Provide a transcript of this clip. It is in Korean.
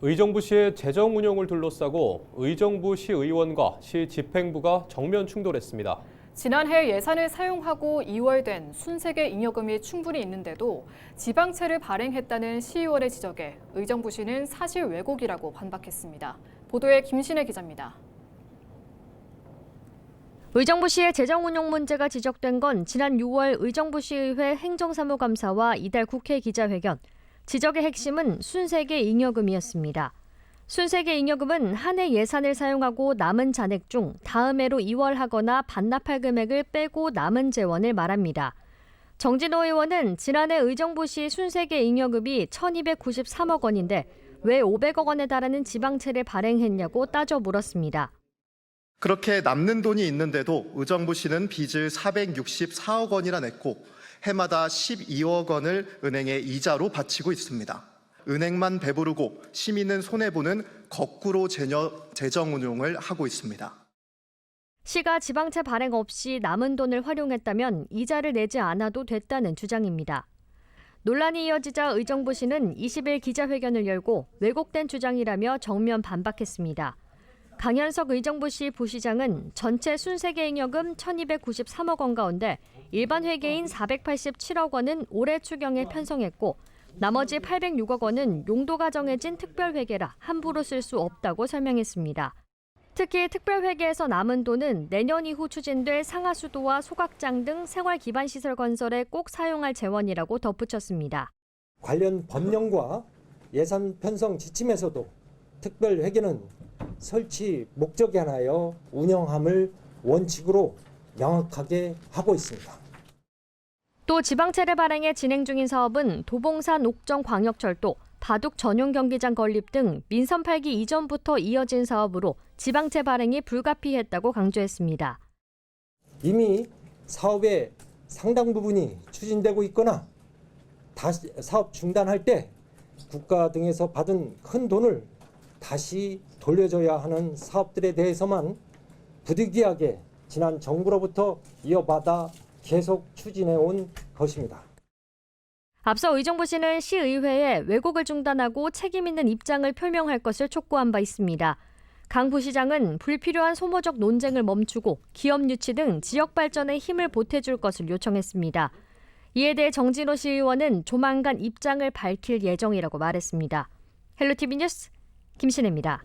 의정부시의 재정 운영을 둘러싸고 의정부 시의원과 시 집행부가 정면 충돌했습니다. 지난해 예산을 사용하고 2월 된 순세계 잉여금이 충분히 있는데도 지방채를 발행했다는 시의원의 지적에 의정부시는 사실 왜곡이라고 반박했습니다. 보도에 김신혜 기자입니다. 의정부시의 재정 운용 문제가 지적된 건 지난 6월 의정부시의회 행정사무감사와 이달 국회 기자회견. 지적의 핵심은 순세계 잉여금이었습니다. 순세계 잉여금은 한 해 예산을 사용하고 남은 잔액 중 다음 해로 이월하거나 반납할 금액을 빼고 남은 재원을 말합니다. 정진호 의원은 지난해 의정부시 순세계 잉여금이 1,293억 원인데 왜 500억 원에 달하는 지방채를 발행했냐고 따져 물었습니다. 그렇게 남는 돈이 있는데도 의정부시는 빚을 464억 원이나 냈고 해마다 12억 원을 은행에 이자로 바치고 있습니다. 은행만 배부르고 시민은 손해보는 거꾸로 재정 운용을 하고 있습니다. 시가 지방채 발행 없이 남은 돈을 활용했다면 이자를 내지 않아도 됐다는 주장입니다. 논란이 이어지자 의정부시는 20일 기자회견을 열고 왜곡된 주장이라며 정면 반박했습니다. 강현석 의정부시 부시장은 전체 순세계 잉여금 1,293억 원 가운데 일반 회계인 487억 원은 올해 추경에 편성했고 나머지 806억 원은 용도가 정해진 특별회계라 함부로 쓸 수 없다고 설명했습니다. 특히 특별회계에서 남은 돈은 내년 이후 추진될 상하수도와 소각장 등 생활기반시설 건설에 꼭 사용할 재원이라고 덧붙였습니다. 관련 법령과 예산 편성 지침에서도 특별 회계는 설치 목적에 한하여 운영함을 원칙으로 명확하게 하고 있습니다. 또 지방채를 발행해 진행 중인 사업은 도봉산 옥정 광역철도, 바둑 전용 경기장 건립 등 민선 8기 이전부터 이어진 사업으로 지방채 발행이 불가피했다고 강조했습니다. 이미 사업의 상당 부분이 추진되고 있거나 다시 사업 중단할 때 국가 등에서 받은 큰 돈을 다시 돌려줘야 하는 사업들에 대해서만 부득이하게 지난 정부로부터 이어받아 계속 추진해 온 것입니다. 앞서 의정부시는 시의회에 왜곡을 중단하고 책임 있는 입장을 표명할 것을 촉구한 바 있습니다. 강 부시장은 불필요한 소모적 논쟁을 멈추고 기업 유치 등 지역 발전에 힘을 보태줄 것을 요청했습니다. 이에 대해 정진호 시의원은 조만간 입장을 밝힐 예정이라고 말했습니다. 헬로티비 뉴스 김신혜입니다.